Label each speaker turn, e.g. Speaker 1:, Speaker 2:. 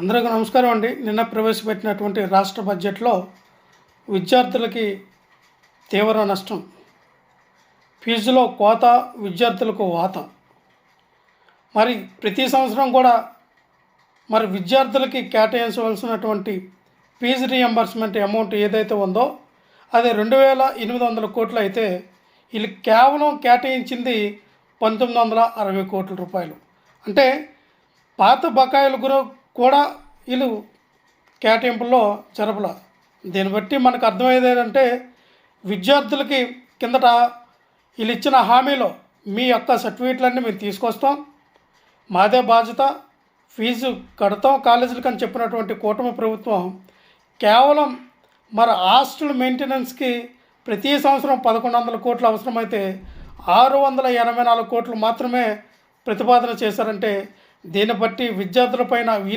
Speaker 1: అందరికీ నమస్కారం అండి. నిన్న ప్రవేశపెట్టినటువంటి రాష్ట్ర బడ్జెట్లో విద్యార్థులకి తీవ్ర నష్టం. ఫీజులో కోత విద్యార్థులకు వాత. మరి ప్రతి సంవత్సరం కూడా మరి విద్యార్థులకి కేటాయించవలసినటువంటి ఫీజు రీఎంబర్స్మెంట్ అమౌంట్ ఏదైతే ఉందో అది రెండు వేల ఎనిమిది వందల కోట్లు అయితే వీళ్ళు కేవలం కేటాయించింది పంతొమ్మిది వందల అరవై కోట్ల రూపాయలు. అంటే పాత బకాయిల గురు కూడా వీళ్ళు కేటాయింపుల్లో జరపల. దీన్ని బట్టి మనకు అర్థమయ్యేది ఏంటంటే విద్యార్థులకి కిందట వీళ్ళు ఇచ్చిన హామీలో మీ యొక్క సర్టిఫికేట్లన్నీ మేము తీసుకొస్తాం. మాదే బాధ్యత. ఫీజు కడతాం కాలేజీలకు అని చెప్పినటువంటి కూటమి ప్రభుత్వం కేవలం మరి హాస్టల్ మెయింటెనెన్స్కి ప్రతి సంవత్సరం పదకొండు వందల కోట్లు అవసరమైతే ఆరు వందల ఎనభై నాలుగు కోట్లు మాత్రమే ప్రతిపాదన చేశారంటే దీన్ని బట్టి విద్యార్థులపైన